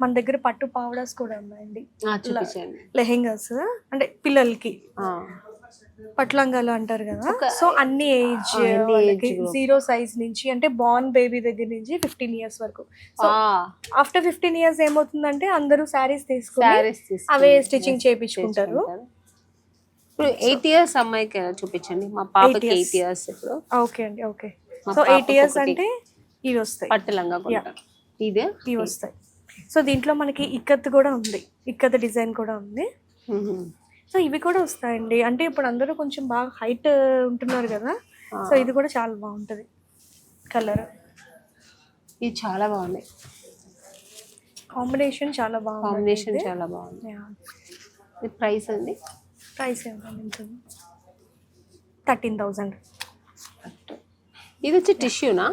మన దగ్గర పట్టు పావడాస్ కూడా ఉన్నాయండి. లెహెంగాస్ అంటే పిల్లలకి. పట్లంగాలు అంటారు కదా. సో అన్ని ఏజ్. జీరో సైజ్ నుంచి అంటే బార్న్ బేబీ దగ్గర నుంచి ఫిఫ్టీన్ ఇయర్స్ వరకు. సో ఆఫ్టర్ ఫిఫ్టీన్ ఇయర్స్ ఏమవుతుందంటే అందరూ శారీస్ తీసుకుని అవే స్టిచ్చింగ్ చేయించుకుంటారు. ఇప్పుడు ఎయిట్ ఇయర్స్ అమ్మాయికి చూపించండి? మా పాపకి. ఎయిట్ ఇయర్స్ ఇప్పుడు. ఓకే అండి ఓకే సో ఎయిట్ ఇయర్స్. అంటే ఇవి వస్తాయి. పట్టు లంగా ఇదే? ఇవి వస్తాయి. సో దీంట్లో మనకి ఇక్కత్ కూడా ఉంది. ఇక్కత్ డిజైన్ కూడా ఉంది. సో ఇవి కూడా వస్తాయండి. అంటే ఇప్పుడు అందరూ కొంచెం బాగా హైట్ ఉంటున్నారు కదా. సో ఇది కూడా చాలా బాగుంటది. కలర్. ఇది చాలా బాగుంది. కాంబినేషన్ చాలా బాగుంది. కాంబినేషన్ చాలా బాగుంది. ఇది ప్రైస్ అండి? ప్రైస్ ఎంత ఉంటుంది థర్టీన్ థౌజండ్ ఇది వచ్చి టిష్యూనా?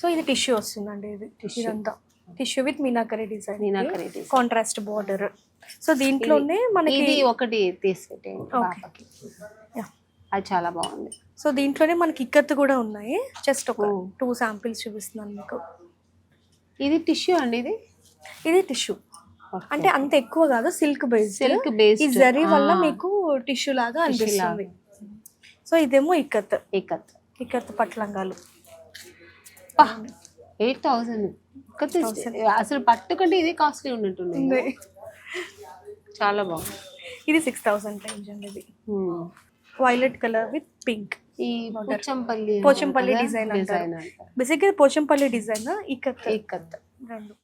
సో ఇది టిష్యూ వస్తుందండి ఇది. Tissue. ఇదంతా. Tissue with meenakari design meenakari. Contrast border so దీంట్లోనే మనకి ఇది ఒకటి Yeah. అది చాలా బాగుంది. సో దీంట్లోనే మనకి ఇక్కత్ కూడా ఉన్నాయి. జస్ట్ ఒక Oh. టూ శాంపిల్స్ చూపిస్తున్నాను మీకు. ఇది టిష్యూ అండి ఇది? ఇది టిష్యూ అంటే అంత ఎక్కువ కాదు సిల్క్ బేస్డ్ సిల్క్ బేస్డ్ ఈ జరీ వల్ల మీకు టిష్యూ లాగా అనిపిస్తుంది. సో ఇదేమో ఇక్కత్. ఇక్కత్. ఇక్కత్ పట్లంగాలు. Eight thousand. అసలు పట్టు కంటే ఇది కాస్ట్లీ ఉన్నట్టుంది. చాలా బాగుంది. ఇది సిక్స్ థౌసండ్ రేంజ్ అండి ఇది. వైలెట్ కలర్ విత్ పింక్ ఈ పోచంపల్లి పోచంపల్లి డిజైన్ బేసిక్గా పోచంపల్లి డిజైన్? ఇక్కత్ ఇక్కత్ రెండు.